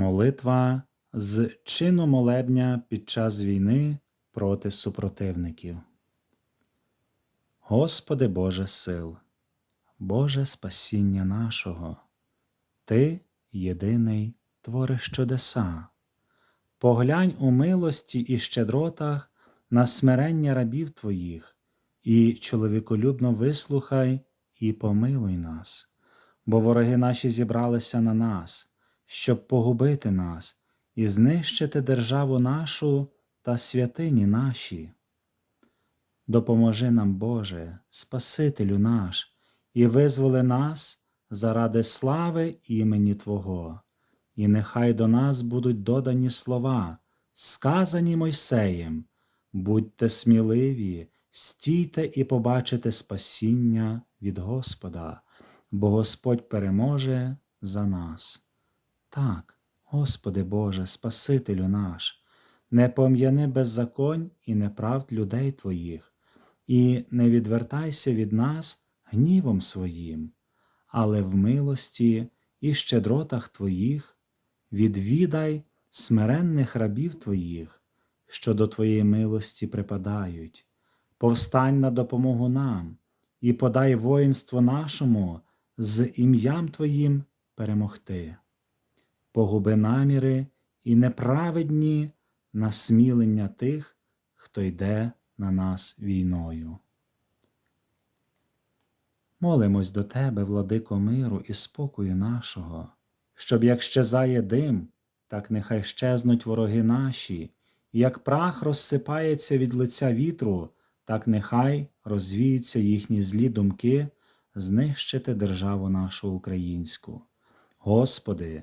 Молитва з чину молебня під час війни проти супротивників. Господи Боже сил, Боже спасіння нашого, Ти єдиний твориш чудеса. Поглянь у милості і щедротах на смирення рабів Твоїх, і чоловіколюбно вислухай і помилуй нас, бо вороги наші зібралися на нас, щоб погубити нас і знищити державу нашу та святині наші. Допоможи нам, Боже, Спасителю наш, і визволи нас заради слави імені Твого, і нехай до нас будуть додані слова, сказані Мойсеєм, будьте сміливі, стійте і побачите спасіння від Господа, бо Господь переможе за нас. Так, Господи Боже, Спасителю наш, не пом'яни беззаконь і неправд людей Твоїх, і не відвертайся від нас гнівом своїм, але в милості і щедротах Твоїх відвідай смиренних рабів Твоїх, що до Твоєї милості припадають, повстань на допомогу нам і подай воїнство нашому з ім'ям Твоїм перемогти погуби наміри і неправедні насмілення тих, хто йде на нас війною. Молимось до Тебе, владико миру і спокою нашого, щоб як щезає дим, так нехай щезнуть вороги наші, і як прах розсипається від лиця вітру, так нехай розвіються їхні злі думки знищити державу нашу українську. Господи,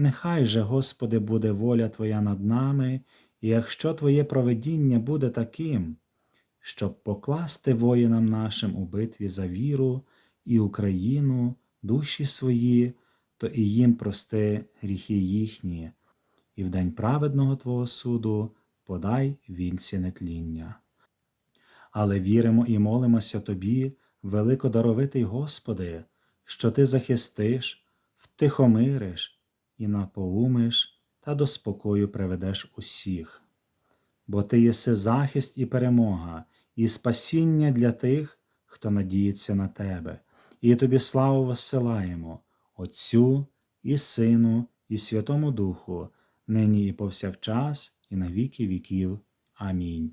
Нехай же, Господи, буде воля Твоя над нами, і якщо Твоє проведіння буде таким, щоб покласти воїнам нашим у битві за віру і Україну, душі свої, то і їм прости гріхи їхні, і в день праведного Твого суду подай вінці нетління. Але віримо і молимося Тобі, великодаровитий Господи, що Ти захистиш, втихомириш і напоумиш та до спокою приведеш усіх. Бо ти єси захист і перемога, і спасіння для тих, хто надіється на тебе, і тобі славу воссилаємо, Отцю і Сину, і Святому Духу, нині і повсякчас, і на віки віків. Амінь.